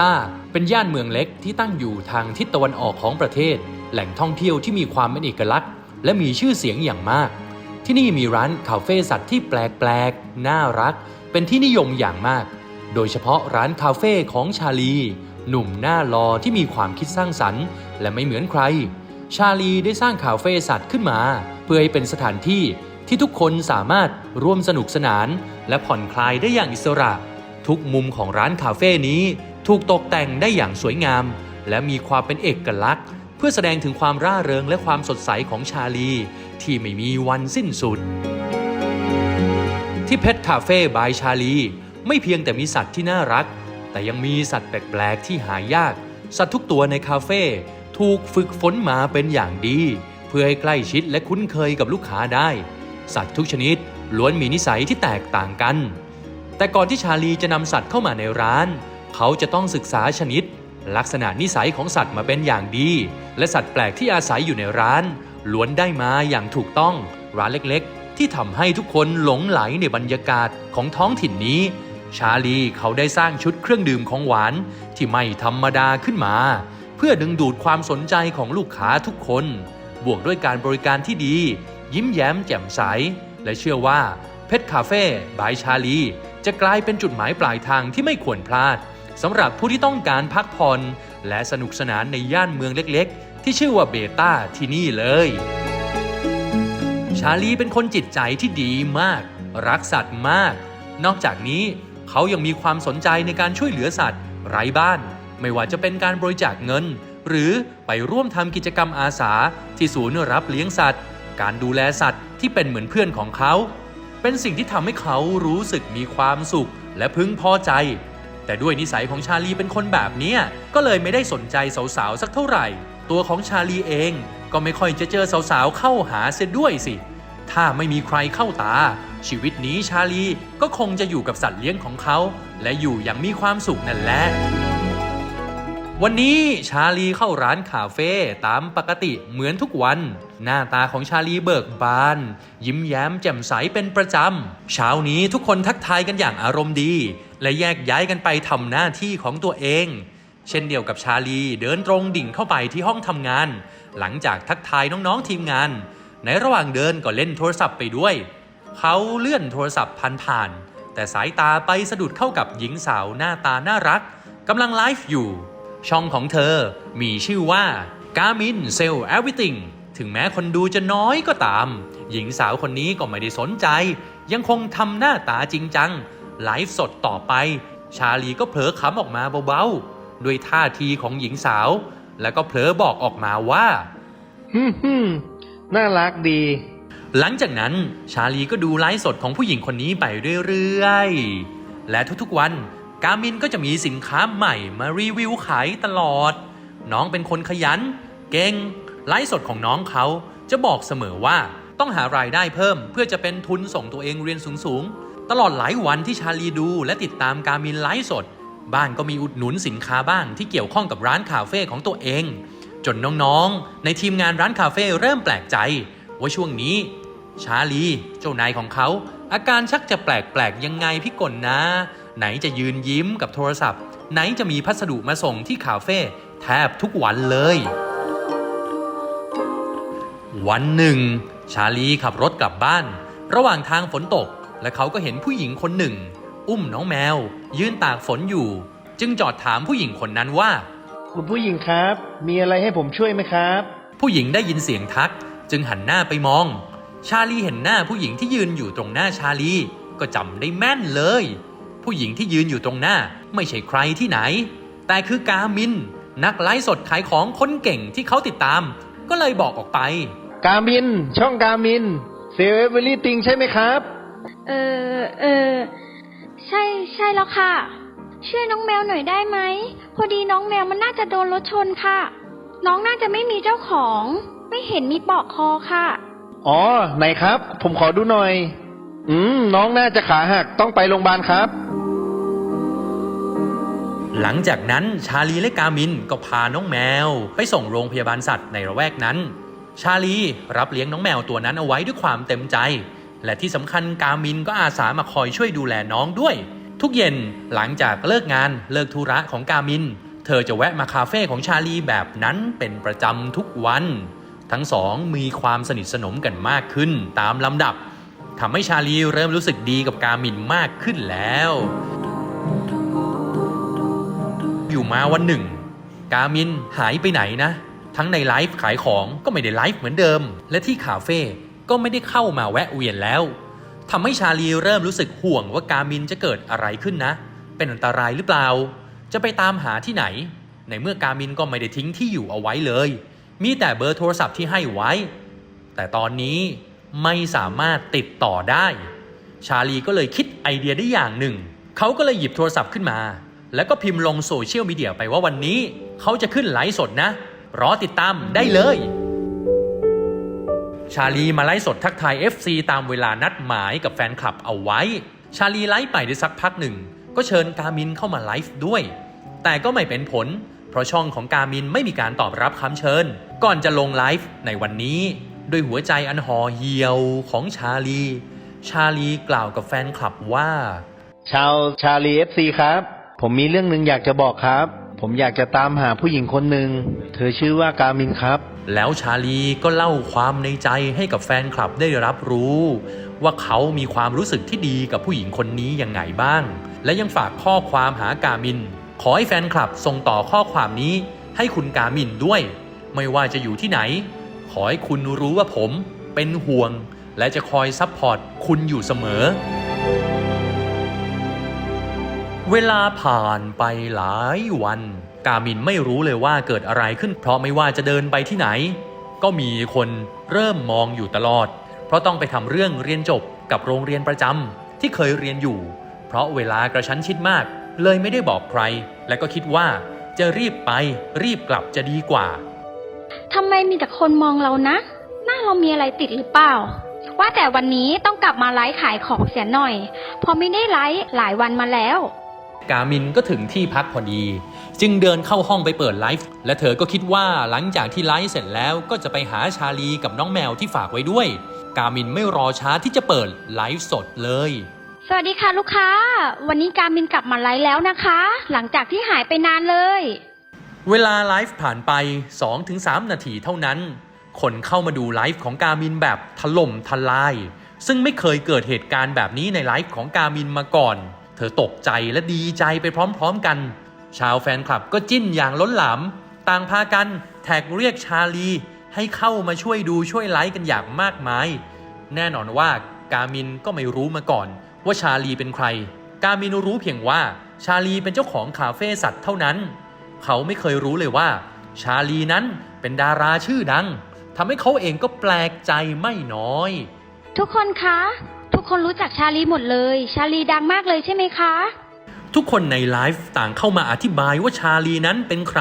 ตาเป็นย่านเมืองเล็กที่ตั้งอยู่ทางทิศตะวันออกของประเทศ แหล่งท่องเที่ยวที่มีความเป็นเอกลักษณ์ และมีชื่อเสียงอย่างมาก ที่นี่มีร้านคาเฟ่สัตว์ที่แปลกๆ น่ารัก เป็นที่นิยมอย่างมาก โดยเฉพาะร้านคาเฟ่ของชาลี หนุ่มหน้าหลอที่มีความคิดสร้างสรรค์ และไม่เหมือนใคร ชาลีได้สร้างคาเฟ่สัตว์ขึ้นมา เพื่อให้เป็นสถานที่ที่ทุกคนสามารถร่วมสนุกสนาน และผ่อนคลายได้อย่างอิสระ ทุกมุมของร้านคาเฟ่นี้ ถูกตกแต่งได้อย่างสวยงาม และมีความเป็นเอกลักษณ์ เพื่อแสดงถึงความร่าเริงและความสดใสของชาลี ที่ไม่มีวันสิ้นสุด ที่เพชรคาเฟ่บายชาลี ไม่เพียงแต่มีสัตว์ที่น่ารัก แต่ยังมีสัตว์แปลกๆที่หายาก สัตว์ทุกตัวในคาเฟ่ถูกฝึกฝนมาเป็นอย่างดี เพื่อให้ใกล้ชิดและคุ้นเคยกับลูกค้าได้ สัตว์ทุกชนิดล้วนมีนิสัยที่แตกต่างกัน แต่ก่อนที่ชาลีจะนำสัตว์เข้ามาในร้าน เขาจะต้องศึกษาชนิด ลักษณะนิสัยของสัตว์มาเป็นอย่างดี และสัตว์แปลกที่อาศัยอยู่ในร้านล้วนได้มาอย่างถูกต้อง ร้านเล็กๆ ที่ทำให้ทุกคนหลงไหลในบรรยากาศของท้องถิ่นนี้ ชาลีเขาได้สร้างชุดเครื่องดื่มของหวานที่ไม่ธรรมดาขึ้นมา เพื่อดึงดูดความสนใจของลูกค้าทุกคน บวกด้วยการบริการที่ดี ยิ้มแย้มแจ่มใส และเชื่อว่าเพชรคาเฟ่บายชาลี จะกลายเป็นจุดหมายปลายทางที่ไม่ควรพลาด สำหรับผู้ที่ต้องการพักผ่อนและสนุกสนานในย่านเมืองเล็กๆ ที่ชื่อว่าเบต้าที่นี่เลย ชาลีเป็นคนจิตใจที่ดีมาก รักสัตว์มาก นอกจากนี้เขายังมีความสนใจในการช่วยเหลือสัตว์ ไร้บ้าน ไม่ว่าจะเป็นการบริจาคเงิน หรือไปร่วมทำกิจกรรมอาสาที่ศูนย์รับเลี้ยงสัตว์ การดูแลสัตว์ที่เป็นเหมือนเพื่อนของเขา เป็นสิ่งที่ทำให้เขารู้สึกมีความสุขและพึงพอใจ แต่ด้วยนิสัยของชาลีเป็นคนแบบเนี้ยก็เลยไม่ได้สนใจสาวๆสักเท่าไหร่ ตัวของชาลีเองก็ไม่ค่อยจะเจอสาวๆเข้าหาเสียด้วยสิ ถ้าไม่มีใครเข้าตา ชีวิตนี้ชาลีก็คงจะอยู่กับสัตว์เลี้ยงของเขา และอยู่อย่างมีความสุขนั่นแหละ วันนี้ชาลีเข้าร้านคาเฟ่ตามปกติเหมือนทุกวัน หน้าตาของชาลีเบิกบาน ยิ้มแย้มแจ่มใสเป็นประจำ เช้านี้ทุกคนทักทายกันอย่างอารมณ์ดี และแยกย้ายกันไปทำหน้าที่ของตัวเอง เช่นเดียวกับชาลีเดินตรงดิ่งเข้าไปที่ห้องทำงาน หลังจากทักทายน้องๆทีมงาน ในระหว่างเดินก็เล่นโทรศัพท์ไปด้วย เขาเลื่อนโทรศัพท์ผ่านๆแต่สายตาไปสะดุดเข้ากับหญิงสาวหน้าตาน่ารักกำลังไลฟ์อยู่ ช่องของเธอมีชื่อว่า Garmin Sell Everything ถึงแม้คนดูจะน้อยก็ตาม หญิงสาวคนนี้ก็ไม่ได้สนใจ ยังคงทำหน้าตาจริงจัง ไลฟ์สดต่อไป ชาลีก็เผลอขำออกมาเบาๆ ด้วยท่าทีของหญิงสาว แล้วก็เผลอบอกออกมาว่าฮึมฮึมน่ารักดี หลังจากนั้นชาลีก็ดูไลฟ์สดของผู้หญิงคนนี้ไปเรื่อยๆ และทุกๆวัน กามินก็จะมีสินค้าใหม่มารีวิวขายตลอด น้องเป็นคนขยัน เก่ง ไลฟ์สดของน้องเขาจะบอกเสมอว่าต้องหารายได้เพิ่ม เพื่อจะเป็นทุนส่งตัวเองเรียนสูงๆ ตลอดหลายวันที่ชาลีดูและติดตามการมินไลฟ์สด บ้านก็มีอุดหนุนสินค้าบ้างที่เกี่ยวข้องกับร้านคาเฟ่ของตัวเอง จนน้องๆ ในทีมงานร้านคาเฟ่เริ่มแปลกใจ ว่าช่วงนี้ชาลี เจ้านายของเขา อาการชักจะแปลกๆยังไงพี่กลนะ ไหนจะยืนยิ้มกับโทรศัพท์ ไหนจะมีพัสดุมาส่งที่คาเฟ่แทบทุกวันเลย วันหนึ่ง ชาลีขับรถกลับบ้าน ระหว่างทางฝนตก และเขาก็เห็นผู้หญิงคนหนึ่ง อุ้มน้องแมว ยืนตากฝนอยู่ จึงจอดถามผู้หญิงคนนั้นว่า คุณผู้หญิงครับ มีอะไรให้ผมช่วยไหมครับ ผู้หญิงได้ยินเสียงทัก จึงหันหน้าไปมอง ชาลีเห็นหน้าผู้หญิงที่ยืนอยู่ตรงหน้าชาลีก็จำได้แม่นเลย ผู้หญิงที่ยืนอยู่ตรงหน้า ไม่ใช่ใครที่ไหน แต่คือกามิน นักไลฟ์สดขายของคนเก่งที่เขาติดตาม ก็เลยบอกออกไป กามิน ช่องกามินเซลเอเวอรี่ติงใช่ไหมครับ เออเออใช่ใช่แล้วค่ะ ช่วยน้องแมวหน่อยได้ไหม พอดีน้องแมวมันน่าจะโดนรถชนค่ะ น้องน่าจะไม่มีเจ้าของ ไม่เห็นมีปลอกคอค่ะ อ๋อ ไหนครับ ผมขอดูหน่อย อืม น้องน่าจะขาหักต้องไปโรงพยาบาลครับ หลังจากนั้นชาลีและกามินก็พาน้องแมว ไปส่งโรงพยาบาลสัตว์ในระแวกนั้น ชาลีรับเลี้ยงน้องแมวตัวนั้นเอาไว้ด้วยความเต็มใจ และที่สำคัญกามินก็อาสามาคอยช่วยดูแลน้องด้วย ทุกเย็นหลังจากเลิกงานเลิกธุระของกามิน เธอจะแวะมาคาเฟ่ของชาลีแบบนั้นเป็นประจำทุกวัน ทั้งสองมีความสนิทสนมกันมากขึ้นตามลำดับทำให้ชาลีเริ่มรู้สึกดีกับกามินมากขึ้นแล้ว อยู่มาวันหนึ่ง กามินหายไปไหนนะ ทั้งในไลฟ์ขายของก็ไม่ได้ไลฟ์เหมือนเดิม และที่คาเฟ่ก็ไม่ได้เข้ามาแวะเวียนแล้วทำให้ชาลีเริ่มรู้สึกห่วงว่ากามินจะเกิดอะไรขึ้นนะ เป็นอันตรายหรือเปล่า จะไปตามหาที่ไหน ในเมื่อกามินก็ไม่ได้ทิ้งที่อยู่เอาไว้เลย มีแต่เบอร์โทรศัพท์ที่ให้ไว้ แต่ตอนนี้ไม่สามารถติดต่อได้ ชาลีก็เลยคิดไอเดียได้อย่างหนึ่ง เขาก็เลยหยิบโทรศัพท์ขึ้นมา แล้วก็พิมพ์ลงโซเชียลมีเดียไปว่าวันนี้เขาจะขึ้นไลฟ์สดนะ รอติดตามได้เลย ชาลีมาไลฟ์สดทักทาย FC ตามเวลานัดหมายกับแฟนคลับเอาไว้ ชาลีไลฟ์ไปได้สักพักหนึ่ง ก็เชิญกามินเข้ามาไลฟ์ด้วย แต่ก็ไม่เป็นผล เพราะช่องของกามินไม่มีการตอบรับคำเชิญ ก่อนจะลงไลฟ์ในวันนี้ด้วยหัวใจอันห่อเหี่ยวของชาลี ชาลีกล่าวกับแฟนคลับว่า ชาวชาลีเอฟซีครับ ผมมีเรื่องหนึ่งอยากจะบอกครับ ผมอยากจะตามหาผู้หญิงคนหนึ่ง เธอชื่อว่ากามินครับ แล้วชาลีก็เล่าความในใจให้กับแฟนคลับได้รับรู้ ว่าเขามีความรู้สึกที่ดีกับผู้หญิงคนนี้ยังไงบ้าง และยังฝากข้อความหากามิน ขอให้แฟนคลับส่งต่อข้อความนี้ ให้คุณกามินด้วย ไม่ว่าจะอยู่ที่ไหน ขอให้คุณรู้ว่าผมเป็นห่วง และจะคอยซัพพอร์ตคุณอยู่เสมอ เวลาผ่านไปหลายวัน กามินไม่รู้เลยว่าเกิดอะไรขึ้น เพราะไม่ว่าจะเดินไปที่ไหน ก็มีคนเริ่มมองอยู่ตลอด เพราะต้องไปทำเรื่องเรียนจบกับโรงเรียนประจำที่เคยเรียนอยู่ เพราะเวลากระชั้นชิดมาก เลยไม่ได้บอกใคร และก็คิดว่า จะรีบไปรีบกลับจะดีกว่าทำไมมีแต่คนมองเรานะ หน้าเรามีอะไรติดหรือเปล่าว่าแต่วันนี้ต้องกลับมาไลฟ์ขายของเสียหน่อย พอไม่ได้ไลฟ์หลายวันมาแล้ว กามินก็ถึงที่พักพอดี จึงเดินเข้าห้องไปเปิดไลฟ์และเธอก็คิดว่าหลังจากที่ไลฟ์เสร็จแล้วก็จะไปหาชาลีกับน้องแมวที่ฝากไว้ด้วย กามินไม่รอช้าที่จะเปิดไลฟ์สดเลย สวัสดีค่ะลูกค้า วันนี้การมินกลับมาไลฟ์แล้วนะคะ หลังจากที่หายไปนานเลย เวลาไลฟ์ผ่านไป 2-3 นาทีเท่านั้น คนเข้ามาดูไลฟ์ของกามินแบบถล่มทลาย ซึ่งไม่เคยเกิดเหตุการณ์แบบนี้ในไลฟ์ของกามินมาก่อน เธอตกใจและดีใจไปพร้อมๆกัน ชาวแฟนคลับก็จิ้นอย่างล้นหลาม ต่างพากันแท็กเรียกชาลี ให้เข้ามาช่วยดูช่วยไลฟ์กันอย่างมากมาย แน่นอนว่ากามินก็ไม่รู้มาก่อน ว่าชาลีเป็นใคร กามินรู้เพียงว่าชาลีเป็นเจ้าของคาเฟ่สัตว์เท่านั้น เขาไม่เคยรู้เลยว่า ชาลีนั้นเป็นดาราชื่อดังทำให้เขาเองก็แปลกใจไม่น้อย ทุกคนคะ คนรู้จักชาลีหมดเลย ชาลีดังมากเลยใช่ไหมคะ ทุกคนในไลฟ์ต่างเข้ามาอธิบายว่าชาลีนั้นเป็นใคร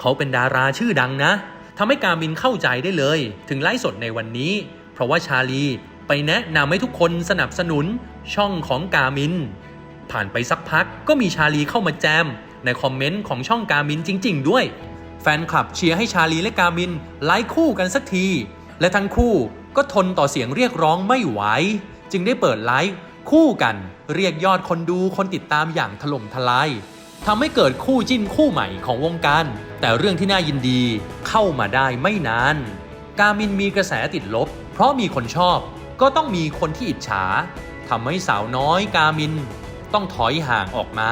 เขาเป็นดาราชื่อดังนะทำให้กามินเข้าใจได้เลย ถึงไลฟ์สดในวันนี้ เพราะว่าชาลีไปแนะนำให้ทุกคนสนับสนุนช่องของกามิน ผ่านไปสักพักก็มีชาลีเข้ามาแจม ในคอมเมนต์ของช่องกามินจริง ๆ ด้วย แฟนคลับเชียร์ให้ชาลีและกามินไลฟ์คู่กันสักที และทั้งคู่ก็ทนต่อเสียงเรียกร้องไม่ไหว จึงได้เปิดไลฟ์คู่กันเรียกยอดคนดูคนติดตามอย่างถล่มทลายทำให้เกิดคู่จิ้นคู่ใหม่ของวงการ แต่เรื่องที่น่ายินดีเข้ามาได้ไม่นาน กามินมีกระแสติดลบ เพราะมีคนชอบก็ต้องมีคนที่อิจฉาทำให้สาวน้อยกามิน ต้องถอยห่างออกมา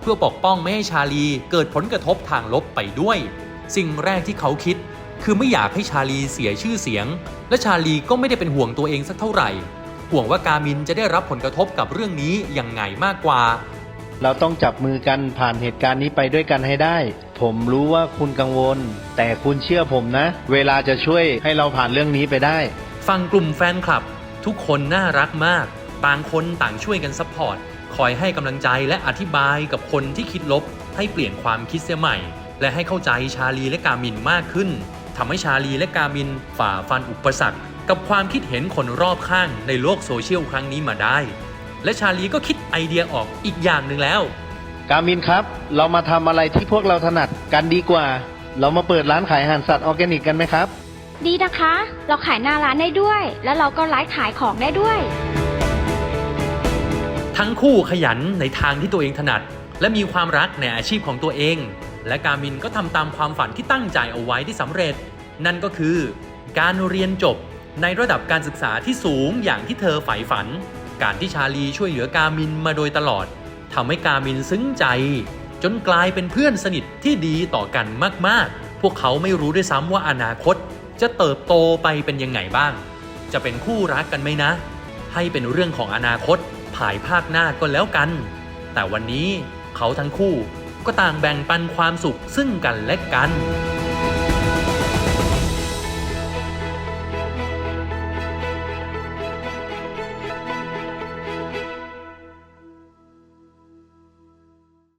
เพื่อปกป้องไม่ให้ชาลีเกิดผลกระทบทางลบไปด้วย สิ่งแรกที่เขาคิด คือไม่อยากให้ชาลีเสียชื่อเสียง และชาลีก็ไม่ได้เป็นห่วงตัวเองสักเท่าไหร่ ห่วงว่ากามินจะได้รับผลกระทบกับเรื่องนี้ยังไงมากกว่า เราต้องจับมือกันผ่านเหตุการณ์นี้ไปด้วยกันให้ได้ ผมรู้ว่าคุณกังวล แต่คุณเชื่อผมนะ เวลาจะช่วยให้เราผ่านเรื่องนี้ไปได้ ฟังกลุ่มแฟนคลับ ทุกคนน่ารักมาก ต่างคนต่างช่วยกันซัพพอร์ต คอยให้กำลังใจและอธิบายกับคนที่คิดลบ ให้เปลี่ยนความคิดเสียใหม่ และให้เข้าใจชาลีและกามินมากขึ้นทำให้ชาลีและกามินฝ่าฟันอุปสรรค กับความคิดเห็นคนรอบข้างในโลกโซเชียลครั้งนี้มาได้ และชาลีก็คิดไอเดียออกอีกอย่างหนึ่งแล้ว กามินครับ เรามาทำอะไรที่พวกเราถนัดกันดีกว่า เรามาเปิดร้านขายอาหารสัตว์ออร์แกนิกกันไหมครับ ดีนะคะ เราขายหน้าร้านได้ด้วย แล้วเราก็ไลฟ์ขายของได้ด้วย ทั้งคู่ขยันในทางที่ตัวเองถนัด และมีความรักในอาชีพของตัวเอง และกามินก็ทำตามความฝันที่ตั้งใจเอาไว้ที่สำเร็จ นั่นก็คือ การเรียนจบ ในระดับการศึกษาที่สูงอย่างที่เธอใฝ่ฝัน การที่ชาลีช่วยเหลือกามินมาโดยตลอดทำให้กามินซึ้งใจ จนกลายเป็นเพื่อนสนิทที่ดีต่อกันมากๆ พวกเขาไม่รู้ด้วยซ้ำว่าอนาคต จะเติบโตไปเป็นยังไงบ้าง จะเป็นคู่รักกันไหมนะ ให้เป็นเรื่องของอนาคตภายภาคหน้าก็แล้วกัน แต่วันนี้เขาทั้งคู่ก็ต่างแบ่งปันความสุขซึ่งกันและกัน